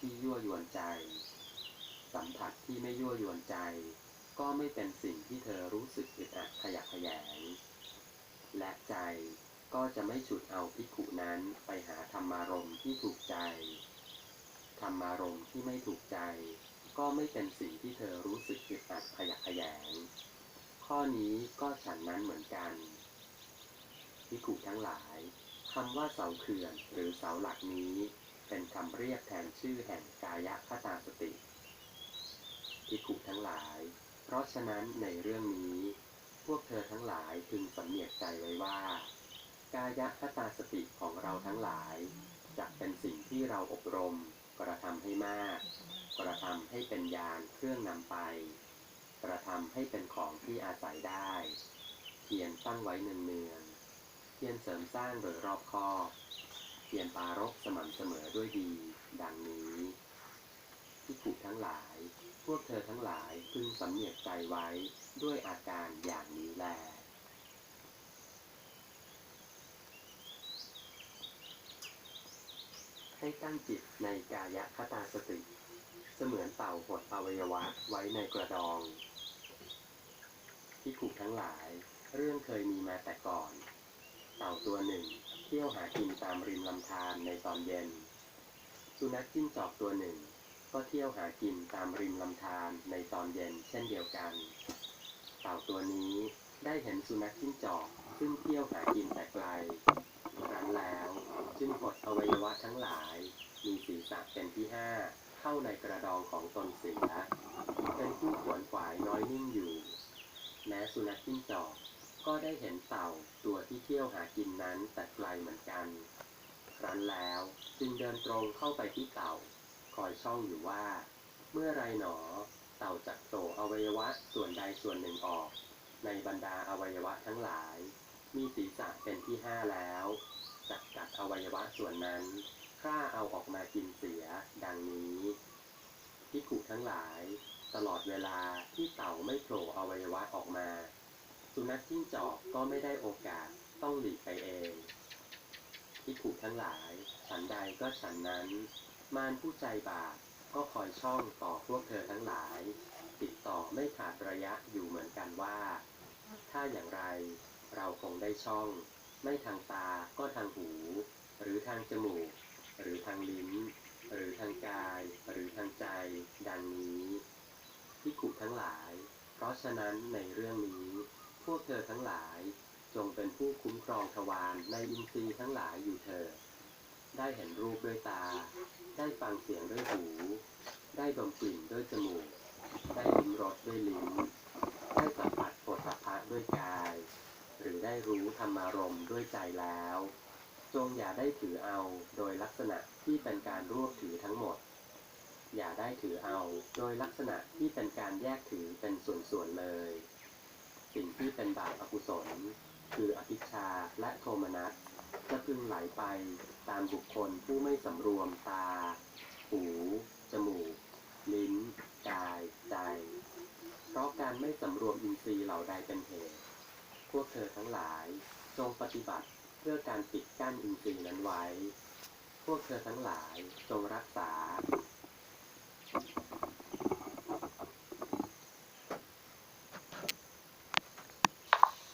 ที่ยั่วยวนใจ สัมผัสที่ไม่ยั่วยวนใจ ก็ไม่เป็นสิ่งที่เธอรู้สึกอึดอัดขยักขยงและใจก็จะไม่ฉุดเอาภิกุนั้นไปหาธรรมารมที่ถูกใจ ธรรมารมที่ไม่ถูกใจ ก็ไม่เป็นสิ่งที่เธอรู้สึกอึดอัดขยักขยงข้อนี้ก็ฉันนั้นเหมือนกันภิกุทั้งหลายคำว่าเสาเขื่อนหรือเสาหลักนี้ เรียกแทนชื่อแห่งกายคตาสติภิกขุทั้งหลาย เพราะฉะนั้นในเรื่องนี้ พวกเธอทั้งหลายพึงสำเนียกใจไว้ว่า กายคตาสติของเราทั้งหลายจะเป็นสิ่งที่เราอบรม กระทำให้มาก กระทำให้เป็นยานเครื่องนำไป กระทำให้เป็นของที่อาศัยได้เพียรตั้งไว้เนืองๆเพียรเสริมสร้างโดยรอบคอบ พียรปารบสม่ำเสมอด้วยดี ดังนี้ที่ผูกทั้งหลาย พวกเธอทั้งหลายพึงสำเนียกใจไว้ด้วยอาการอย่างนี้แลให้ตั้งจิตในกายคตาสติ เสมือนเต่าหดอวัยวะไว้ในกระดองที่ขุทั้งหลาย เรื่องเคยมีมาแต่ก่อน เต่าตัวหนึ่ง ที่ยวหากินตามริมลำธารในตอนเย็น สุนัขจิ้งจอกตัวหนึ่ง ก็เที่ยวหากินตามริมลำธารในตอนเย็นเช่นเดียวกัน เต่าตัวนี้ได้เห็นสุนัขจิ้งจอกซึ่งเที่ยวหากินแต่ไกลครั้นแล้วจึงหดอวัยวะทั้งหลาย มีศีรษะเป็นที่ห้าเข้าในกระดองของตนเสียเป็นผู้ขวนขวายน้อยนิ่งอยู่ แม้สุนัขจิ้งจอก ก็ได้เห็นเต่าตัวที่เที่ยวหากินนั้นแต่ไกลเหมือนกัน ครั้นแล้วจึงเดินตรงเข้าไปที่เต่า คอยช่องอยู่ว่า เมื่อไรหนอ เต่าจักโตอวัยวะส่วนใดส่วนหนึ่งออก ในบรรดาอวัยวะทั้งหลาย มีศีรษะเป็นที่ห้าแล้วจักกัดอวัยวะส่วนนั้นฆ่าเอาออกมากินเสียดังนี้พิกุทั้งหลาย ตลอดเวลาที่เต่าไม่โผล่อวัยวะออกมา สุนัขจิ้งจอกก็ไม่ได้โอกาสต้องหลีกไปเองพิกุทั้งหลายฉันใดก็ฉันนั้น มารผู้ใจบาปก็คอยช่องต่อพวกเธอทั้งหลาย ติดต่อไม่ขาดระยะอยู่เหมือนกันว่า ถ้าอย่างไรเราคงได้ช่อง ไม่ทางตาก็ทางหู หรือทางจมูก หรือทางลิ้น หรือทางกาย หรือทางใจ ดังนี้ที่ขุทั้งหลาย เพราะฉะนั้นในเรื่องนี้ วกเธอทั้งหลาย จงเป็นผู้คุ้มครองทวารในอินทรีย์ทั้งหลายอยู่เถิดได้เห็นรูปด้วยตา ได้ฟังเสียงด้วยหู ได้ดมกลิ่นด้วยจมูก ได้ลิ้มรสด้วยลิ้น ได้สัมผัสโผฏฐัพพะด้วยกาย หรือได้รู้ธรรมารมณ์ด้วยใจแล้ว จงอย่าได้ถือเอาโดยลักษณะที่เป็นการรวบถือทั้งหมดอย่าได้ถือเอาโดยลักษณะที่เป็นการแยกถือเป็นส่วนๆเลย สิ่งที่เป็นบาปอกุศล คืออภิชาและโทมนัสจะพึงไหลไปตามบุคคลผู้ไม่สำรวมตา หู จมูก ลิ้น กาย ใจ เพราะการไม่สำรวมอินทรีย์เหล่าใดเป็นเหตุ พวกเธอทั้งหลายจงปฏิบัติเพื่อการปิดกั้นอินทรีย์นั้นไว้ พวกเธอทั้งหลายจงรักษา